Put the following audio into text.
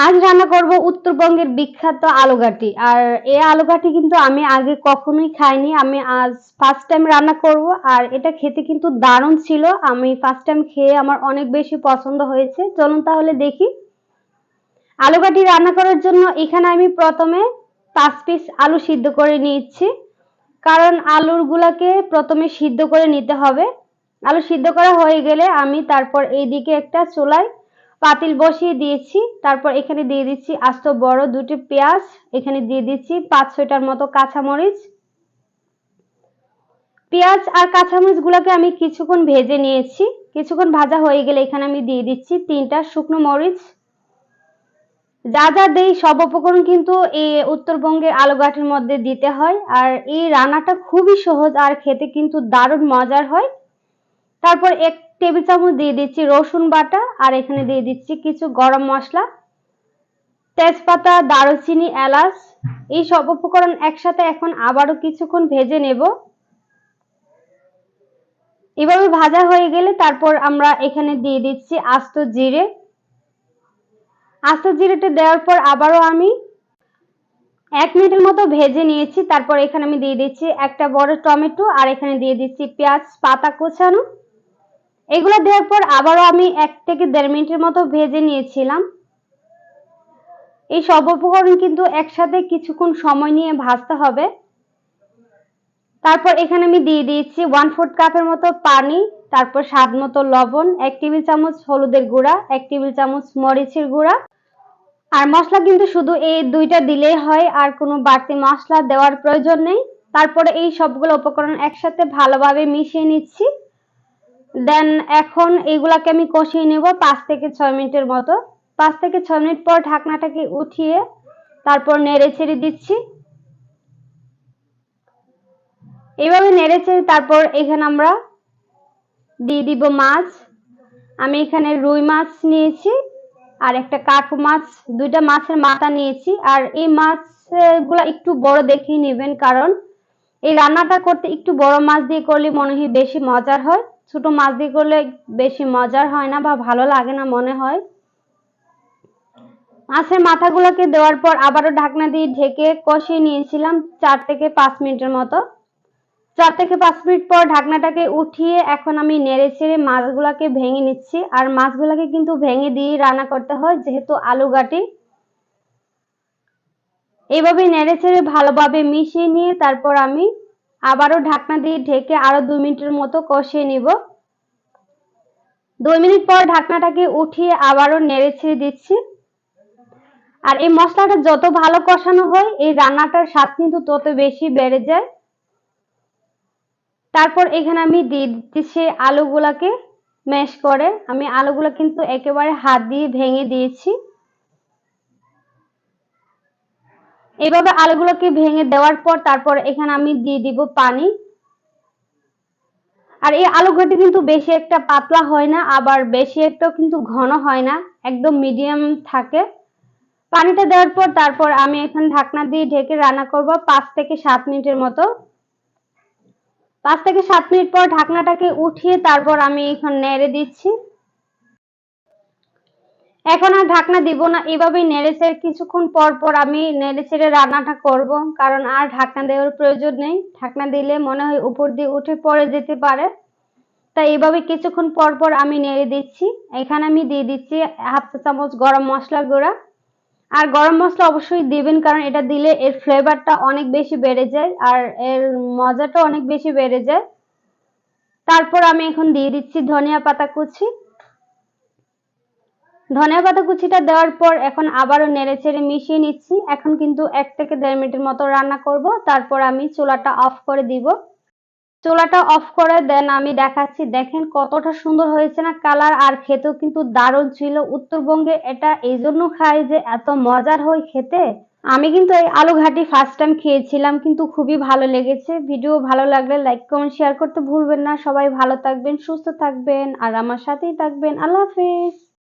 আজ রান্না করব উত্তরবঙ্গের বিখ্যাত আলুঘাটি। আর এই আলুঘাটি কিন্তু আমি আগে কখনোই খাইনি। আমি আজ ফার্স্ট টাইম রান্না করব। আর এটা খেতে কিন্তু দারুণ ছিল। আমি ফার্স্ট টাইম খেয়ে আমার অনেক বেশি পছন্দ হয়েছে। চলুন তাহলে দেখি। আলুঘাটি রান্না করার জন্য এখানে আমি প্রথমে পাঁচ পিস আলু সিদ্ধ করে নিচ্ছি কারণ আলুরগুলাকে প্রথমে সিদ্ধ করে নিতে হবে। আলু সিদ্ধ করা হয়ে গেলে আমি তারপর এইদিকে একটা চুলায় পাতিল বসিয়ে দিয়েছি, তারপর এখানে দিয়ে দিচ্ছি আস্ত বড় দুটি পেঁয়াজ, এখানে দিয়ে দিচ্ছি পাঁচ ছয়টার মতো কাঁচামরিচ। পেঁয়াজ আর কাঁচামরিচ গুলোকে আমি কিছুক্ষণ ভেজে নিয়েছি, কিছুক্ষণ ভাজা হয়ে গেলে এখানে আমি দিয়ে দিচ্ছি তিনটা শুকনো মরিচ। যা যা দেই সব উপকরণ কিন্তু এই উত্তরবঙ্গের আলুঘাটের মধ্যে দিতে হয়, আর এই রান্নাটা খুবই সহজ আর খেতে কিন্তু দারুণ মজার হয়। তারপর এক টেবিল চামচ দিয়ে দিচ্ছি রসুন বাটা, আর এখানে দিয়ে দিচ্ছি কিছু গরম মশলা, তেজপাতা, দারুচিনি, এলাচ, এই সব উপকরণ একসাথে এখন আবারও কিছুক্ষণ ভেজে নেব। এভাবে ভাজা হয়ে গেলে তারপর আমরা এখানে দিয়ে দিচ্ছি আস্ত জিরে। আস্ত জিরেটা দেওয়ার পর আবারও আমি এক মিনিটের মতো ভেজে নিয়েছি। তারপর এখানে আমি দিয়ে দিচ্ছি একটা বড় টমেটো, আর এখানে দিয়ে দিচ্ছি পেঁয়াজ, পাতা কোচানো। এগুলো দেওয়ার পর আবারও আমি এক থেকে দেড় মিনিটের মতো ভেজে নিয়েছিলাম। এই সব উপকরণ কিন্তু একসাথে কিছুক্ষণ সময় নিয়ে ভাজতে হবে। তারপর এখানে আমি দিয়ে দিয়েছি ওয়ান ফোর্থ কাপের মতো পানি, তারপর স্বাদ মতো লবণ, এক টেবিল চামচ হলুদের গুঁড়া, এক টেবিল চামচ মরিচের গুঁড়া। আর মশলা কিন্তু শুধু এই দুইটা দিলেই হয়, আর কোনো বাড়তি মশলা দেওয়ার প্রয়োজন নেই। তারপরে এই সবগুলো উপকরণ একসাথে ভালোভাবে মিশিয়ে নিচ্ছি। দেন এখন এইগুলাকে আমি কষিয়ে নেব পাঁচ থেকে ছয় মিনিটের মতো। পাঁচ থেকে ছয় মিনিট পর ঢাকনাটাকে উঠিয়ে তারপর নেড়ে ছেড়ে দিচ্ছি। এইভাবে নেড়ে ছেড়ে তারপর এখানে আমরা দিয়ে দিব মাছ। আমি এখানে রুই মাছ নিয়েছি আর একটা কাকু মাছ, দুইটা মাছের মাথা নিয়েছি। আর এই মাছগুলো একটু বড় দেখেই নেবেন, কারণ এই রান্নাটা করতে একটু বড় মাছ দিয়ে করলে মনে হয় বেশি মজার হয়। ছোট মাছ দিয়ে করলে বেশি মজার হয় না বা ভালো লাগে না মনে হয়? মাছের মাথাগুলোকে দেওয়ার পর আবারও ঢাকনা দিয়ে ঢেকে কষিয়ে নিয়েছিলাম চার থেকে পাঁচ মিনিটের মতো। চার থেকে পাঁচ মিনিট পর ঢাকনাটাকে উঠিয়ে এখন আমি নেড়ে ছেড়ে মাছগুলাকে ভেঙে নিচ্ছি। আর মাছগুলাকে কিন্তু ভেঙে দিয়ে রান্না করতে হয়, যেহেতু আলু গাটি। এইভাবে নেড়ে ছেড়ে ভালোভাবে মিশিয়ে নিয়ে তারপর আমি আবারও ঢাকনা দিয়ে ঢেকে আরও দুই মিনিটের মতো কষিয়ে নিব। দুই মিনিট পর ঢাকনাটাকে উঠিয়ে আবারও নেড়ে ছেড়ে দিচ্ছি। আর এই মশলাটা যত ভালো কষানো হয়, এই রান্নাটার স্বাদ কিন্তু তত বেশি বেড়ে যায়। তারপর এখানে আমি দিয়ে দিচ্ছি আলুগুলাকে ম্যাশ করে। আমি আলুগুলো কিন্তু একেবারে হাত দিয়ে ভেঙে দিয়েছি। এভাবে আলুগুলোকে ভেঙে দেওয়ার পর তারপর এখানে আমি দিয়ে দিব পানি। আর এই আলু ঘটি কিন্তু বেশি একটা পাতলা হয় না, আবার বেশি একটাও কিন্তু ঘন হয় না, একদম মিডিয়াম থাকে। পানিটা দেওয়ার পর তারপর আমি এখন ঢাকনা দিয়ে ঢেকে রান্না করব পাঁচ থেকে সাত মিনিটের মতো। পাঁচ থেকে সাত মিনিট পর ঢাকনাটাকে উঠিয়ে তারপর আমি এখন নেড়ে দিচ্ছি। এখন আর ঢাকনা দিব না। এভাবেই নেড়ে চেড়ে কিছুক্ষণ পর পর আমি নেড়ে চেড়ে রান্নাটা করব, কারণ আর ঢাকনা দেওয়ার প্রয়োজন নেই। ঢাকনা দিলে মনে হয় উপর দিয়ে উঠে পড়ে যেতে পারে। তাই এইভাবে কিছুক্ষণ পর পর আমি নেড়ে দিচ্ছি। এখানে আমি দিয়ে দিচ্ছি হাফ চা চামচ গরম মশলা গুঁড়া। আর গরম মশলা অবশ্যই দিবেন, কারণ এটা দিলে এর ফ্লেভারটা অনেক বেশি বেড়ে যায় আর এর মজাটা অনেক বেশি বেড়ে যায়। তারপর আমি এখন দিয়ে দিচ্ছি ধনিয়া পাতা কুচি। ধনিয়া পাতা কুচিটা দেওয়ার পর এখন আবারও নেড়ে ছেড়ে মিশিয়ে নিচ্ছি। এখন কিন্তু এক থেকে দেড় মিনিটের মতো রান্না করব। তারপর আমি চুলাটা অফ করে দিব। চুলাটা অফ করে দেন আমি দেখাচ্ছি, দেখেন কতটা সুন্দর হয়েছে না? কালার আর খেতেও কিন্তু দারুণ ছিল উত্তরবঙ্গে। এটা এই জন্য খাই যে এত মজার হয় খেতে। আমি কিন্তু এই আলু ঘাটি ফার্স্ট টাইম খেয়েছিলাম, কিন্তু খুবই ভালো লেগেছে। ভিডিও ভালো লাগলে লাইক কমেন্ট শেয়ার করতে ভুলবেন না। সবাই ভালো থাকবেন, সুস্থ থাকবেন, আর আমার সাথেই থাকবেন। আল্লাহ হাফিজ।